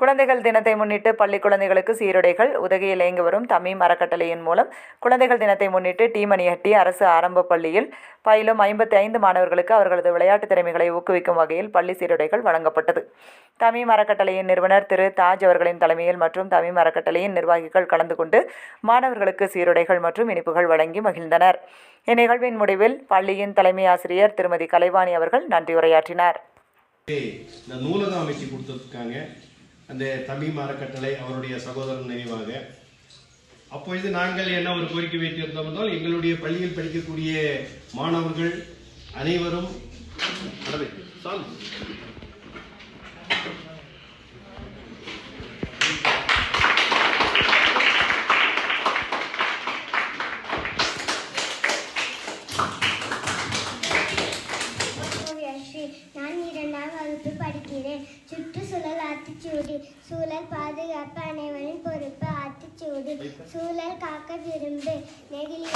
குழந்தைகள் தினத்தை முன்னிட்டு பள்ளி குழந்தைகளுக்கு சீருடைகள் உதகையில் இயங்கி வரும் தமிம் அறக்கட்டளையின் மூலம் குழந்தைகள் தினத்தை முன்னிட்டு டீமணியட்டி அரசு ஆரம்ப பள்ளியில் பயிலும் ஐம்பத்தி ஐந்து மாணவர்களுக்கு அவர்களது விளையாட்டு திறமைகளை ஊக்குவிக்கும் வகையில் பள்ளி சீருடைகள் வழங்கப்பட்டது. தமிம் அறக்கட்டளையின் நிறுவனர் திரு. தாஜ் அவர்களின் தலைமையில் மற்றும் தமிம் அறக்கட்டளையின் நிர்வாகிகள் கலந்து கொண்டு மாணவர்களுக்கு சீருடைகள் மற்றும் இனிப்புகள் வழங்கி மகிழ்ந்தனர். இந்நிகழ்வின் முடிவில் பள்ளியின் தலைமை ஆசிரியர் திருமதி கலைவாணி அவர்கள் நன்றியுரையாற்றினார். இந்த நூலகம் அமைச்சு கொடுத்துருக்காங்க. அந்த தமிழ் அறக்கட்டளை அவருடைய சகோதரன் நினைவாக. அப்பொழுது நாங்கள் என்ன ஒரு கோரிக்கை வைத்திருந்தோம் என்றால் எங்களுடைய பள்ளியில் படிக்கக்கூடிய மாணவர்கள் அனைவரும் சாமி. வகுப்பு படிக்கிறேன் சுற்றுச்சூழல் ஆத்திச்சூடி. சூழல் பாதுகாப்பு அனைவரின் பொறுப்பு ஆத்திச்சூடி. சூழல் காக்க விரும்பு. நெகிழி